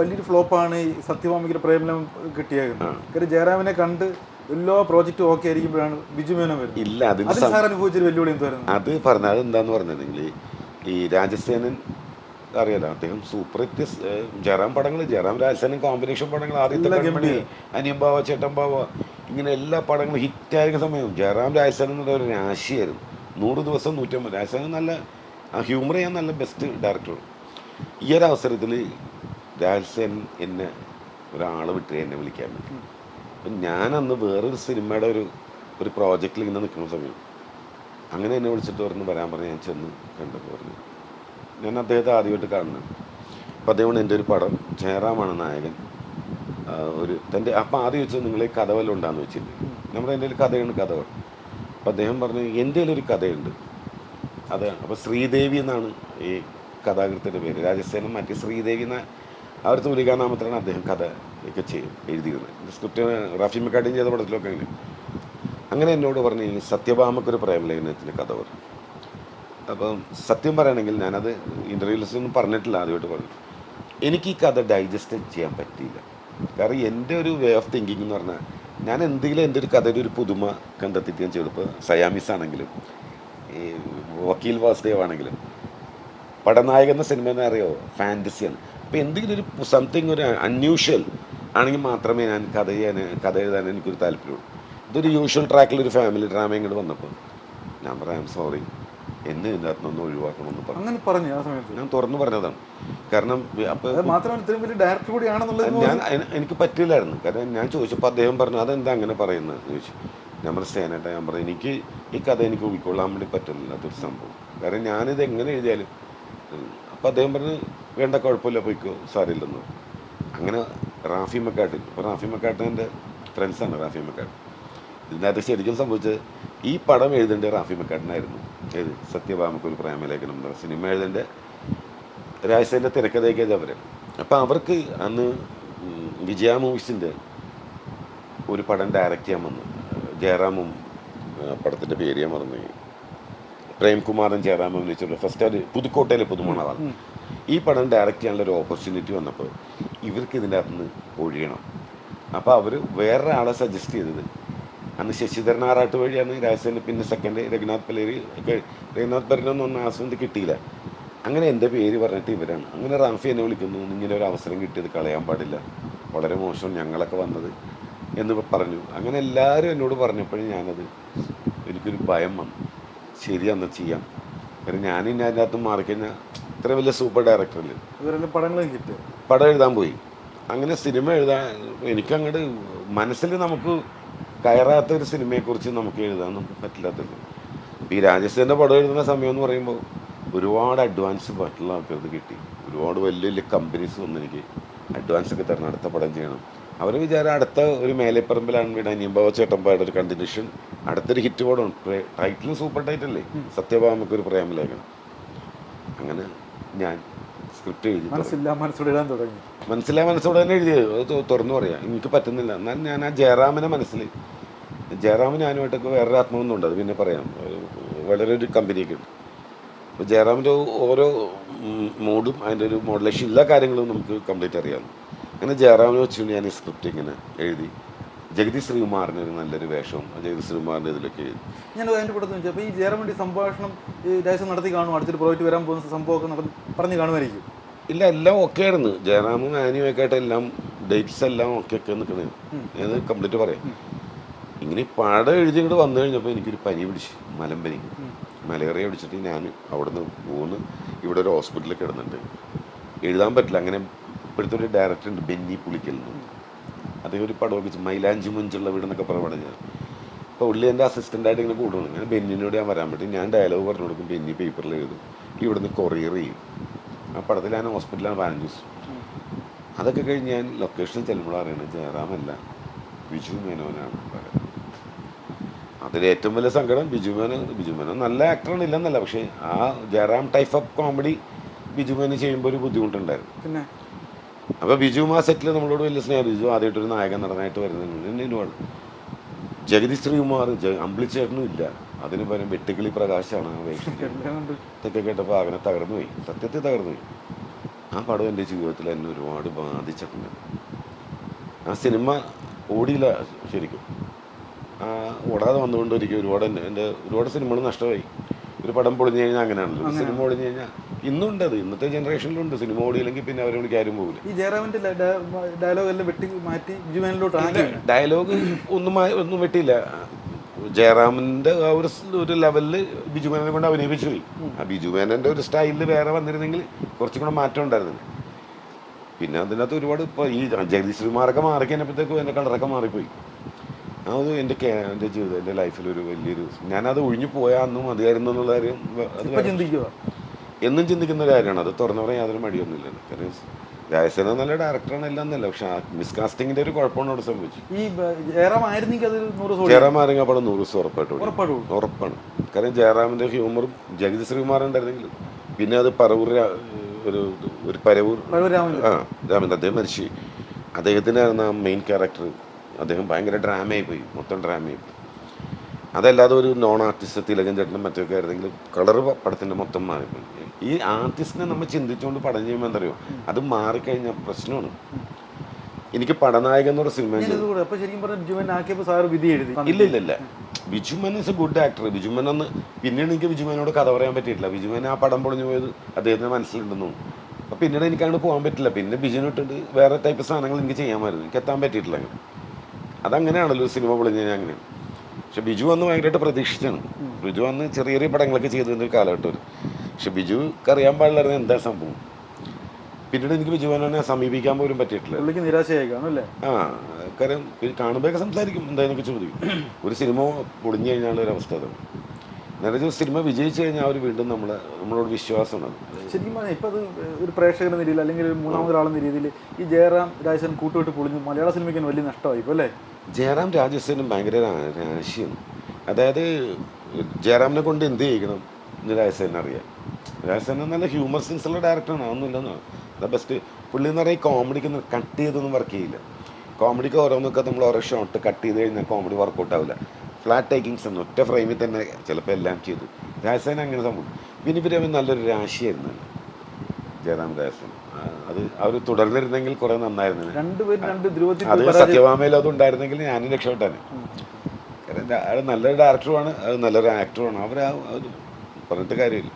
വലിയൊരു ഫ്ലോപ്പാണ് ഈ സത്യഭാമയ്ക്ക് പ്രേമലം കിട്ടിയത് കാര്യം ജയറാമിനെ കണ്ട് എല്ലാ പ്രോജക്റ്റും ഓക്കെ ആയിരിക്കുമ്പോഴാണ് ബിജു മേനോൻ വരുന്നത്. ഇല്ല അതിന് സാർ അനുഭവിച്ചൊരു വെല്ലുവിളി എന്തായിരുന്നു അത് പറഞ്ഞത് അത് എന്താന്ന് പറഞ്ഞിട്ടുണ്ടെങ്കിൽ ഈ രാജസേനൻ അറിയാലോ? അദ്ദേഹം സൂപ്പർ ഹിറ്റ് ജയറാം പടങ്ങൾ ജയറാം രാജസേനൻ കോമ്പിനേഷൻ പടങ്ങൾ ആദ്യത്തെ കമ്പനി അനിയംബാവ അനിയമ്പാവ ചേട്ടമ്പാവ ഇങ്ങനെ എല്ലാ പടങ്ങളും ഹിറ്റായിരിക്കുന്ന സമയവും ജയറാം രാജസേനൻ എന്നുള്ള ഒരു രാശിയായിരുന്നു. നൂറ് ദിവസം നൂറ്റമ്പത്. രാജസേനൻ നല്ല ഹ്യൂമർ ചെയ്യാൻ നല്ല ബെസ്റ്റ് ഡയറക്ടർ ഈ ഒരു അവസരത്തിൽ രാജസേനൻ എന്നെ ഒരാൾ വിട്ട് എന്നെ വിളിക്കാൻ പറ്റും. അപ്പം ഞാൻ അന്ന് വേറൊരു സിനിമയുടെ ഒരു ഒരു പ്രോജക്റ്റിൽ ഇങ്ങനെ നിൽക്കുന്ന സമയം അങ്ങനെ എന്നെ വിളിച്ചിട്ട് പറഞ്ഞു വരാൻ പറഞ്ഞു ഞാൻ ചെന്ന് കണ്ടു പറഞ്ഞു ഞാൻ അദ്ദേഹത്തെ ആദ്യമായിട്ട് കാണുന്നത്. അപ്പോൾ അദ്ദേഹം എന്റെ ഒരു പടം ജയറാമാണ് നായകൻ. ഒരു തന്റെ അപ്പം ആദ്യം വെച്ചത് നിങ്ങളെ കഥ വല്ലതും ഉണ്ടാന്ന് വെച്ചിട്ട് നമ്മുടെ എന്റെ ഒരു കഥയാണ് കഥകൾ അപ്പം അദ്ദേഹം പറഞ്ഞു എന്റെ ഒരു കഥയുണ്ട്. അത് അപ്പോൾ ശ്രീദേവി എന്നാണ് ഈ കഥാകൃത്തിന്റെ പേര്. രാജസേനം മാറ്റി ശ്രീദേവി എന്ന ആ ഒരു തൂലികാനാമത്തിലാണ് അദ്ദേഹം കഥ ഒക്കെ ചെയ്യും എഴുതിയിരുന്നത്. സ്ക്രിപ്റ്റ് റാഫി മെക്കാട്ടിയും ചെയ്ത പടത്തിലൊക്കെ അങ്ങനെ അങ്ങനെ എന്നോട് പറഞ്ഞു ഈ സത്യഭാമക്കൊരു പ്രേമലേഖനത്തിന്റെ കഥ പറഞ്ഞു അപ്പം സത്യം പറയണമെങ്കിൽ ഞാനത് ഇന്റർവ്യൂസിലൊന്നും പറഞ്ഞിട്ടില്ല ആദ്യമായിട്ട് പറഞ്ഞു. എനിക്ക് ഈ കഥ ഡൈജസ്റ്റ് ചെയ്യാൻ പറ്റിയില്ല. കാരണം എന്റെ ഒരു വേ ഓഫ് തിങ്കിങ് എന്ന് പറഞ്ഞാൽ ഞാൻ എന്തെങ്കിലും എന്റെ ഒരു കഥയുടെ ഒരു പുതുമ കണ്ടെത്തിയിട്ട് ഞാൻ ഇപ്പോൾ സയാമിസ് ആണെങ്കിലും ഈ വക്കീൽ വാസുദേവ് ആണെങ്കിലും പടനായകൻ എന്ന സിനിമ എന്ന് അറിയോ? ഫാന്റസിയാണ് അപ്പോൾ എന്തെങ്കിലും ഒരു സംതിങ് ഒരു അൺയൂഷ്വൽ ആണെങ്കിൽ മാത്രമേ ഞാൻ കഥ ചെയ്യാൻ കഥ എഴുതാൻ എനിക്കൊരു താല്പര്യമുള്ളൂ. ഇതൊരു യൂഷ്വൽ ട്രാക്കിൽ ഒരു ഫാമിലി ഡ്രാമ ഇങ്ങോട്ട് വന്നപ്പോൾ ഞാൻ പറയാം സോറി എന്നെ ഇതിനകത്ത് നിന്ന് ഒഴിവാക്കണമെന്ന് പറഞ്ഞു. അങ്ങനെ പറഞ്ഞു ആ സമയത്ത്. ഞാൻ തുറന്നു പറഞ്ഞതാണ്. കാരണം അപ്പോൾ അത് മാത്രമല്ല ഇത്രയും വലിയ ഡയറക്ടർ കൂടിയാണെന്നുള്ളത് ഞാൻ എനിക്ക് പറ്റില്ലായിരുന്നു. കാരണം ഞാൻ ചോദിച്ചപ്പോൾ അദ്ദേഹം പറഞ്ഞു അതെന്താ അങ്ങനെ പറയുന്നത്? ചോദിച്ചു. ഞാൻ പറഞ്ഞു സേനേട്ട ഞാൻ പറഞ്ഞു എനിക്ക് ഈ കഥ എനിക്ക് ഉൾക്കൊള്ളാൻ വേണ്ടി പറ്റുന്നില്ല അതൊരു സംഭവം. കാരണം ഞാനിത് എങ്ങനെ എഴുതിയാലും അപ്പോൾ അദ്ദേഹം പറഞ്ഞു വേണ്ട കുഴപ്പമില്ല പോയിക്കോ സാരില്ലെന്ന് അങ്ങനെ റാഫി മക്കാട്ടിൻ ഇപ്പോൾ റാഫി മക്കാട്ടിന്റെ ഫ്രണ്ട്സാണ് റാഫി മക്കാട്ട് ഇതിനകത്ത് ശരിക്കും സംഭവിച്ചത് ഈ പടം എഴുതേണ്ട റാഫി മക്കാട്ടിനായിരുന്നു. ഏത്? സത്യഭാമക്കൊരു പ്രേമലേഖനം എന്ന സിനിമ എഴുതേണ്ട രാജസേന്റെ തിരക്കഥയൊക്കെ അവർ അപ്പോൾ അവർക്ക് അന്ന് വിജയ മൂവീസിന്റെ ഒരു പടം ഡയറക്റ്റ് ചെയ്യാൻ വന്നു. ജയറാമും പടത്തിന്റെ പേര് ഞാൻ മറന്നു. പ്രേംകുമാറും ജയറാമും വെച്ചിട്ടുള്ള ഫസ്റ്റ് അവർ പുതുക്കോട്ടയിലെ പുതുമണവാണ് ഈ പടം ഡയറക്റ്റ് ചെയ്യാനുള്ള ഒരു ഓപ്പർച്യൂണിറ്റി വന്നപ്പോൾ ഇവർക്ക് ഇതിന്റെ അകത്ത് നിന്ന് ഒഴിയണം. അപ്പോൾ അവർ വേറൊരാളെ സജസ്റ്റ് ചെയ്തത്. അന്ന് ശശിധരൻ ആറാട്ട് വഴിയാണ് രാജസേന പിന്നെ സെക്കൻഡ് രഘുനാഥ് പലേരി ഒക്കെ രഘുനാഥ് പരനൊന്നും ഒന്നും ആ സമയത്ത് കിട്ടിയില്ല. അങ്ങനെ എന്റെ പേര് പറഞ്ഞിട്ട് ഇവരാണ്. അങ്ങനെ റാഫി എന്നെ വിളിക്കുന്നു. ഇങ്ങനെ ഒരു അവസരം കിട്ടിയത് കളയാൻ പാടില്ല. വളരെ മോശം ഞങ്ങളൊക്കെ വന്നത് എന്ന് പറഞ്ഞു. അങ്ങനെ എല്ലാവരും എന്നോട് പറഞ്ഞപ്പോഴും ഞാനത് എനിക്കൊരു ഭയം വന്നു. ശരി അന്ന് ചെയ്യാം. കാരണം ഞാൻ ഇനി അതിന്റെ അകത്ത് മാറിക്കഴിഞ്ഞാൽ ഇത്ര വലിയ സൂപ്പർ ഡയറക്ടറല്ലേ പടം എഴുതാൻ പോയി. അങ്ങനെ സിനിമ എഴുതാൻ എനിക്കങ്ങോട്ട് മനസ്സിൽ നമുക്ക് കയറാത്ത ഒരു സിനിമയെക്കുറിച്ച് നമുക്ക് എഴുതാൻ നമുക്ക് പറ്റില്ലാത്തത്. ഈ രാജേഷിന്റെ പടം എഴുതുന്ന സമയം എന്ന് പറയുമ്പോൾ ഒരുപാട് അഡ്വാൻസ് മറ്റുള്ള ആൾക്കാർക്ക് കിട്ടി. ഒരുപാട് വലിയ വലിയ കമ്പനീസ് വന്നു എനിക്ക് അഡ്വാൻസ് ഒക്കെ തരണം അടുത്ത പടം ചെയ്യണം. അവർ വിചാരം അടുത്ത ഒരു മേലെപ്പറമ്പിലാണ് വീട്. അനിയമ്പാവ ചേട്ടമ്പായുടെ ഒരു കണ്ടിന്യൂഷൻ അടുത്തൊരു ഹിറ്റ് പടമാണ് ടൈറ്റിലും സൂപ്പർ ടൈറ്റല്ലേ സത്യഭാമക്ക് ഒരു പ്രേമലേഖനം. അങ്ങനെ ഞാൻ സ്ക്രിപ്റ്റ് എഴുതി മനസ്സോടെ മനസ്സിലായ മനസ്സോടെ തന്നെ എഴുതിയത് അത് തുറന്നു പറയാം. എനിക്ക് പറ്റുന്നില്ല. എന്നാൽ ഞാൻ ആ ജയറാമിനെ മനസ്സിൽ ജയറാമിന് ഞാനുമായിട്ടൊക്കെ വേറൊരു ആത്മബന്ധമുണ്ട് അത് പിന്നെ പറയാം. വളരെ ഒരു കമ്പനിയൊക്കെ ഉണ്ട്. അപ്പോൾ ജയറാമിന്റെ ഓരോ മോഡും അതിന്റെ ഒരു മോഡലേഷൻ എല്ലാ കാര്യങ്ങളും നമുക്ക് കംപ്ലീറ്റ് അറിയാം. അങ്ങനെ ജയറാമിനെ വെച്ചുകൊണ്ട് ഞാൻ ഈ സ്ക്രിപ്റ്റ് ഇങ്ങനെ എഴുതി. ജഗദീഷ് ശ്രീകുമാറിന് ഒരു നല്ലൊരു വേഷവും ജഗതി ജഗദീഷ് ശ്രീകുമാറിന്റെ ഇതിലൊക്കെ ഞാൻ അതിന്റെ കൂടെ ചോദിച്ചു അപ്പോൾ ഈ ജയറമണ്ടി സംഭാഷണം ഈ രാജ്യം നടത്തി കാണും അടുത്തൊരു പ്രോജക്റ്റ് വരാൻ പോകുന്ന സംഭവമൊക്കെ പറഞ്ഞു പറഞ്ഞ് കാണുമായിരിക്കും ഇല്ല എല്ലാം ഒക്കെ ആയിരുന്നു. ജയറാമും ആനിയും ഒക്കെ ആയിട്ട് എല്ലാം ഡേറ്റ്സ് എല്ലാം ഒക്കെ ഒക്കെ നിൽക്കണേ ഞാൻ കംപ്ലീറ്റ് പറയാം. ഇങ്ങനെ പാടം പടം എഴുതി ഇങ്ങോട്ട് വന്നു കഴിഞ്ഞപ്പോൾ എനിക്കൊരു പനി പിടിച്ചു മലമ്പനി മലേറിയ പിടിച്ചിട്ട് ഞാൻ അവിടെ നിന്ന് പോന്ന് ഇവിടെ ഒരു ഹോസ്പിറ്റലിൽ കിടന്നിട്ട്. എഴുതാൻ പറ്റില്ല അങ്ങനെ ഇപ്പോഴത്തെ ഒരു ഡയറക്ടർ ഉണ്ട് ബെന്നി പുളിക്കൽ എന്ന് അദ്ദേഹം ഒരു പടം മൈലാഞ്ചി മുഞ്ചുള്ള വീടെന്നൊക്കെ പറഞ്ഞ ഞാൻ. അപ്പോൾ ഉള്ളി എന്റെ അസിസ്റ്റന്റായിട്ട് ഇങ്ങനെ കൂടുന്നു ഞാൻ ബെന്നിനോട് ഞാൻ വരാൻ പറ്റും. ഞാൻ ഡയലോഗ് പറഞ്ഞു കൊടുക്കും ബെന്നി പേപ്പറിൽ എഴുതും. ഇവിടുന്ന് കൊറിയർ ചെയ്യും. ആ പടത്തിൽ ഞാൻ ഹോസ്പിറ്റലാണ് പതിനഞ്ച് അതൊക്കെ കഴിഞ്ഞ് ഞാൻ ലൊക്കേഷനിൽ ചെല്ലുമ്പോൾ അറിയണത് ജയറാമല്ല ബിജു മേനോനാണ് അതിൽ ഏറ്റവും വലിയ സങ്കടം ബിജു മേനോൻ ബിജു മേനോൻ നല്ല ആക്ടറാണ് ഇല്ലെന്നല്ല. പക്ഷേ ആ Jayaram type of comedy Biju Menon ചെയ്യുമ്പോൾ ഒരു ബുദ്ധിമുട്ടുണ്ടായിരുന്നു. പിന്നെ? അപ്പോൾ ബിജു മാ സെറ്റിൽ നമ്മളോട് വലിയ സ്നേഹം. ബിജു ആദ്യമായിട്ടൊരു നായകൻ നടനായിട്ട് വരുന്നുണ്ട്. ജഗതി ശ്രീകുമാർ അമ്പിളിച്ചേട്ടനും ഇല്ല. അതിന് പകരം വെട്ടുക്കിളി പ്രകാശാണ് ഇതൊക്കെ കേട്ടപ്പോൾ അങ്ങനെ തകർന്നു പോയി. സത്യത്തിൽ തകർന്നു പോയി. ആ പടം എന്റെ ജീവിതത്തിൽ എന്നെ ഒരുപാട് ബാധിച്ചിട്ടുണ്ട്. ആ സിനിമ ഓടിയില്ല ശരിക്കും. ആ ഓടാതെ വന്നുകൊണ്ട് ഒരിക്കൽ ഒരുപാട് എന്റെ ഒരുപാട് സിനിമകൾ നഷ്ടമായി. ഒരു പടം പൊളിഞ്ഞു കഴിഞ്ഞാൽ അങ്ങനെയാണല്ലോ. സിനിമ പൊളിഞ്ഞു കഴിഞ്ഞാൽ ഇന്നുണ്ട് അത്. ഇന്നത്തെ ജനറേഷനിലുണ്ട്. സിനിമ ഓടിയില്ലെങ്കിൽ പിന്നെ അവരെ വിളിക്കാൻ ആരും പോകില്ല ഈ ജയറാമിന്റെ ഡയലോഗ് എല്ലാം വെട്ടി മാറ്റി ബിജുമേനിലോട്ട് ആക്കി ഡയലോഗ് ഒന്നും ഒന്നും വെട്ടിയില്ല. ജയറാമിന്റെ ആ ഒരു ഒരു ലെവലിൽ ബിജുമേനെ കൊണ്ട് അഭിനയിപ്പിച്ചു പോയി. ആ ബിജുമേനന്റെ ഒരു സ്റ്റൈലിൽ വേറെ വന്നിരുന്നെങ്കിൽ കുറച്ചും കൂടെ മാറ്റം ഉണ്ടായിരുന്നു പിന്നെ അതിനകത്ത് ഒരുപാട് ഇപ്പോൾ ഈ ജഗദീശ്വരിമാരൊക്കെ മാറി കഴിഞ്ഞപ്പോഴത്തേക്കും എന്റെ കളറൊക്കെ മാറിപ്പോയി. അത് എന്റെ എന്റെ എന്റെ ജീവിതം എന്റെ ലൈഫിൽ ഒരു വലിയൊരു ഞാനത് ഒഴിഞ്ഞു പോയാന്നും അതായിരുന്നു എന്നുള്ള കാര്യം ചിന്തിക്കുക എന്നും ചിന്തിക്കുന്ന ഒരു കാര്യമാണ്. അത് തുറന്നു പറയാൻ യാതൊരു മടിയൊന്നുമില്ല. കാരണം രാജസേന നല്ല ഡയറക്ടറാണ് എല്ലാം എന്നല്ല. പക്ഷെ ആ മിസ്കാസ്റ്റിങ്ങിന്റെ ഒരു കുഴപ്പമാണ് അവിടെ സംഭവിച്ചു ഈ ബ- ജയറാം അത് നൂറ് ആരെങ്കിലും ദിവസം ഉറപ്പായിട്ട് ഓടി. ഉറപ്പാണ്. കാരണം ജയറാമിന്റെ ഹ്യൂമറും ജഗതി ശ്രീകുമാർ ഉണ്ടായിരുന്നെങ്കിൽ പിന്നെ അത് പറവൂർ ഒരു ഒരു പരവൂർ. ആ രാമൻ. അദ്ദേഹം മരിച്ചു. അദ്ദേഹത്തിന്റെ ആ മെയിൻ ക്യാരക്ടർ അദ്ദേഹം ഭയങ്കര ഡ്രാമയായി പോയി. മൊത്തം ഡ്രാമയായി പോയി അതല്ലാതെ ഒരു നോൺ ആർട്ടിസ്റ്റ് തിലകൻ ചേട്ടനും മറ്റൊക്കെ ആയിരുന്നെങ്കിലും കളർ പടത്തിന്റെ മൊത്തം മാറിപ്പോയി ഈ ആർട്ടിസ്റ്റിനെ നമ്മൾ ചിന്തിച്ചുകൊണ്ട് പടം ചെയ്യുമ്പോൾ എന്തറിയോ? അത് മാറിക്കഴിഞ്ഞാൽ പ്രശ്നമാണ്. എനിക്ക് പടനായകൻ എന്നൊരു സിനിമ ഇല്ല ഇല്ല ഇല്ല. Biju Menon is a good actor Biju Menon ഒന്ന് പിന്നീട് എനിക്ക് ബിജുമനോട് കഥ പറയാൻ പറ്റിയിട്ടില്ല. ബിജുമൻ ആ പടം പൊളിഞ്ഞു പോയത് അദ്ദേഹത്തിന് മനസ്സിലുണ്ടെന്നു അപ്പൊ പിന്നീട് എനിക്ക് അങ്ങോട്ട് പോകാൻ പറ്റില്ല. പിന്നെ ബിജുവിന് ഇട്ടിട്ട് വേറെ ടൈപ്പ് സാധനങ്ങൾ എനിക്ക് ചെയ്യാമായിരുന്നു എനിക്ക് എത്താൻ പറ്റിയിട്ടില്ല. അങ്ങനെ അതങ്ങനെയാണല്ലോ സിനിമ പൊളിഞ്ഞു കഴിഞ്ഞാൽ അങ്ങനെയാണ് പക്ഷെ ബിജു അന്ന് ഭയങ്കരമായിട്ട് പ്രതീക്ഷിച്ചാണ്. ബിജു അന്ന് ചെറിയ ചെറിയ പടങ്ങളൊക്കെ ചെയ്തിരുന്ന ഒരു കാലഘട്ടം പക്ഷെ ബിജുക്ക് അറിയാൻ പാടില്ലായിരുന്നു എന്താ സംഭവം. പിന്നീട് എനിക്ക് ബിജുവിനെ സമീപിക്കാൻ പോലും പറ്റിയിട്ടില്ല. നിരാശയായിക്കാണല്ലേ ആ കാര്യം കാണുമ്പോഴൊക്കെ സംസാരിക്കും എന്തായാലും ചോദിക്കും. ഒരു സിനിമ പൊളിഞ്ഞു കഴിഞ്ഞാൽ ഒരു അവസ്ഥ അതാണ്. ഒരു സിനിമ വിജയിച്ചു കഴിഞ്ഞാൽ അവർ വീണ്ടും നമ്മളെ നമ്മളോട് വിശ്വാസമാണ്. ശരിക്കും പറഞ്ഞാൽ ഇപ്പൊ അത് ഒരു പ്രേക്ഷകൻ എന്ന രീതിയിൽ അല്ലെങ്കിൽ ഒരു മൂന്നാമതൊരാളെന്ന രീതിയിൽ ഈ ജയറാം രാജസൻ കൂട്ടുവിട്ട് പൊളിഞ്ഞു. മലയാള സിനിമയ്ക്ക് വലിയ നഷ്ടമായി ഇപ്പൊ അല്ലേ? ജയറാം രാജസേനും ഭയങ്കര രാശിയാണ്. അതായത് ജയറാമിനെ കൊണ്ട് എന്ത് ചെയ്യിക്കണം എന്ന് രാജസേനെ അറിയാം. രാജസേന നല്ല ഹ്യൂമർ സെൻസ് ഉള്ള ഡയറക്ടറാണ് അതൊന്നുമില്ലെന്ന് അതാ ബെസ്റ്റ് പുള്ളി എന്ന് പറയുക കോമഡിക്ക് കട്ട് ചെയ്തൊന്നും വർക്ക് ചെയ്യില്ല. കോമഡിക്ക് ഓരോന്നൊക്കെ നമ്മൾ ഓരോ ഷോട്ട് കട്ട് ചെയ്ത് കഴിഞ്ഞാൽ കോമഡി വർക്കൗട്ട് ആവില്ല ഫ്ലാറ്റ് ടേക്കിങ്സ് എന്ന് ഒറ്റ ഫ്രെയിമിൽ തന്നെ ചിലപ്പോൾ എല്ലാം ചെയ്തു. രാജസേന അങ്ങനെ സംഭവം. ഇവർ നല്ലൊരു രാശിയായിരുന്നു. ജയറാം രാജസേന ആ, അത് അവർ തുടർന്നിരുന്നെങ്കിൽ കുറെ നന്നായിരുന്നു. അത് സത്യവാമയിൽ അതുണ്ടായിരുന്നെങ്കിൽ ഞാനും രക്ഷപ്പെട്ടാണ് കാരണം നല്ലൊരു ഡയറക്ടറുമാണ് അത് നല്ലൊരു ആക്ടറുമാണ് അവർ പറഞ്ഞിട്ട് കാര്യമില്ല.